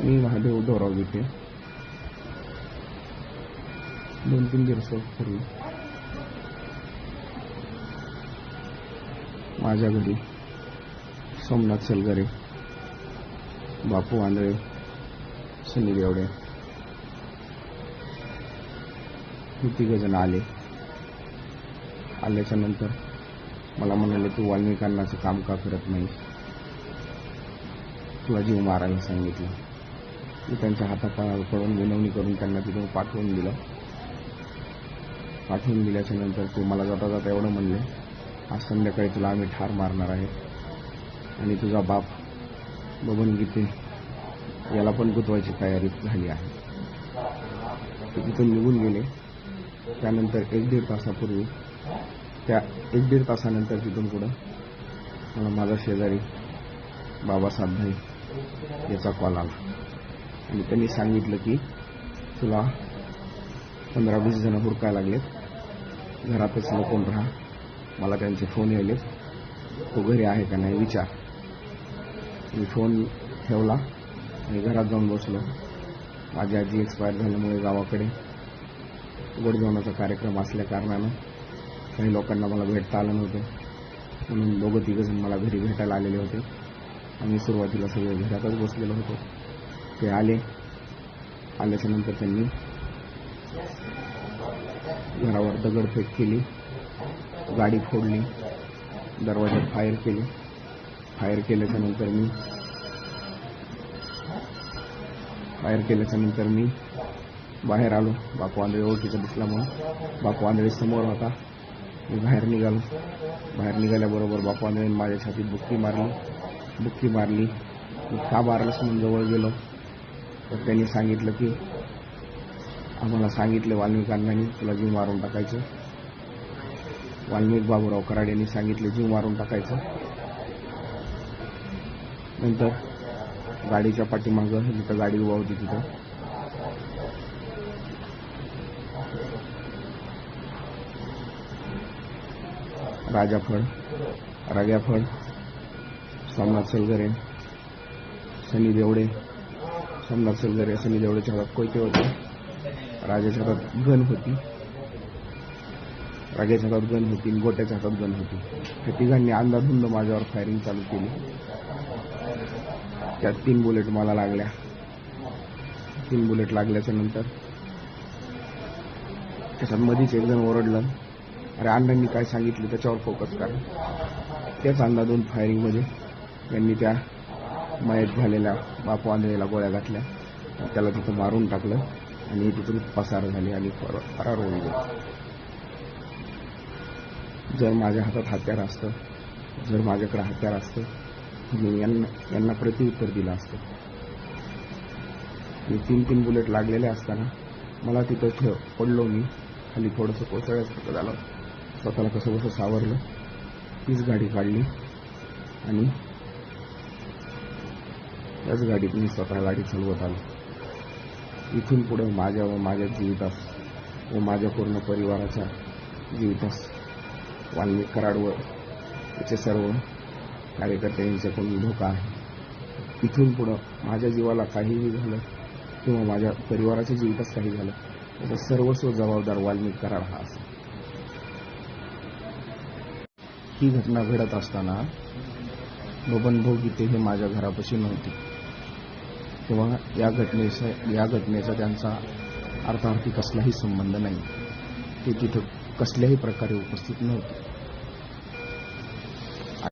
मी महादेव डोराव इथे दोन तीन दिवसापूर्वी माझ्या घरी सोमनाथ सलगरे बापू आंधळे सनी देवडे हे तिघजण आले. आल्याच्यानंतर मला म्हणाले तू वाल्मिकांनाचं काम का करत नाही तुला जीव मारायला सांगितलं. मी त्यांच्या हातापायाकडून विनवणी करून त्यांना तिथून पाठवून दिलं. पाठवून दिल्याच्या नंतर ते मला जाता जाता एवढं म्हणले आज संध्याकाळी तुला आम्ही ठार मारणार आहे आणि तुझा बाप बबन गीते याला पण गुतवायची तयारी झाली आहे. ते तिथून निघून गेले. त्यानंतर एक दीड तासापूर्वी त्या एक दीड तासानंतर तिथून पुढं मला माझा शेजारी बाबासाहेब भाई याचा कॉल आला. आणि त्यांनी सांगितलं की तुला पंधरा वीस जण हुडकायला लागलेत. घरातच लपून राहा. मला त्यांचे फोन यायले. तो घरी आहे का नाही विचार. मी फोन ठेवला आणि घरात जाऊन बसलो. माझी आजी एक्सपायर झाल्यामुळे गावाकडे गोडजवणाचा कार्यक्रम असल्या कारणानं काही लोकांना मला भेटता आलं नव्हतं. म्हणून दोघं तिघंजण मला घरी भेटायला आलेले होते. आम्ही सुरुवातीला सगळे घरातच बसलेलो होतो. ते आले आल्याच्यानंतर त्यांनी घरावर दगडफेक केली. गाडी फोडली. दरवाजात फायर केली. फायर केल्याच्यानंतर मी. फायर केल्याच्यानंतर मी बाहेर आलो. बापू आंधळे ओळखीचा दिसला म्हणून. बापू आंधळे समोर होता. मी बाहेर निघालो. बाहेर निघाल्याबरोबर बापू आंधळे माझ्या छातीत बुक्की मारली. बुक्की मारली. मी का मारलंस म्हणून जवळ गेलो. तर त्यांनी सांगितलं की आम्हाला सांगितलं वाल्मिकांनी तुला जीव मारून टाकायचं. वाल्मिक बाबूराव कराड यांनी सांगितले जीव मारून टाकायचं. नंतर गाडीच्या पाठीमागं जिथं गाडी उभा होती तिथं. राजाफळ राजाफळ सोमनाथ सलगरे सनी देवडे सम्राट सलगरे असं देवडेच्या हातात कोयते होते राजाच्या हातात गण होती. राजाच्या हातात गण होती गोट्याच्या हातात गण होती. त्या तिघांनी अंधाधुंद माझ्यावर फायरिंग चालू केली. त्यात तीन बुलेट मला लागल्या. तीन बुलेट लागल्याच्या नंतर त्याच्यात मधीच एक जण ओरडलं. अरे अण्णांनी काय सांगितलं? त्याच्यावर फोकस करा. त्याच अंदाधून फायरिंगमध्ये त्यांनी त्या मयत झालेल्या बापू आंधळेला गोळ्या घातल्या. त्याला तिथं मारून टाकलं आणि तिथून पसार झाली आणि फरार होऊन गेले. जर माझ्या हातात हत्यार असतं जर माझ्याकडे हत्यार असतं मी यांना यांना प्रत्युत्तर दिलं असतं. मी तीन तीन बुलेट लागलेले असताना मला तिथं ठेव पडलो मी. खाली थोडंसं कोसळ्यासारखं झालं. स्वतःला कसं कसं सावरलं. तीच गाडी काढली आणि त्याच गाडीत मी स्वतः गाडी चालवत आलो. इथून पुढे माझ्या व माझ्या जीवितास व माझ्या पूर्ण परिवाराच्या जीवितास वाल्मिक कराड व त्याचे सर्व कार्यकर्ते यांच्याकडून धोका आहे. इथून पुढं माझ्या जीवाला काहीही झालं किंवा माझ्या परिवाराच्या जीवितास काही झालं तर सर्वस्व जबाबदार वाल्मिक कराड हा असेल. ही घटना घडत असताना बबन भाऊ गीते हे माझ्या घरापाशी नव्हते. तेव्हा या घटनेचा या घटनेचा त्यांचा अर्थार्थी कसलाही संबंध नाही. ते तिथं कसल्याही प्रकारे उपस्थित नव्हते.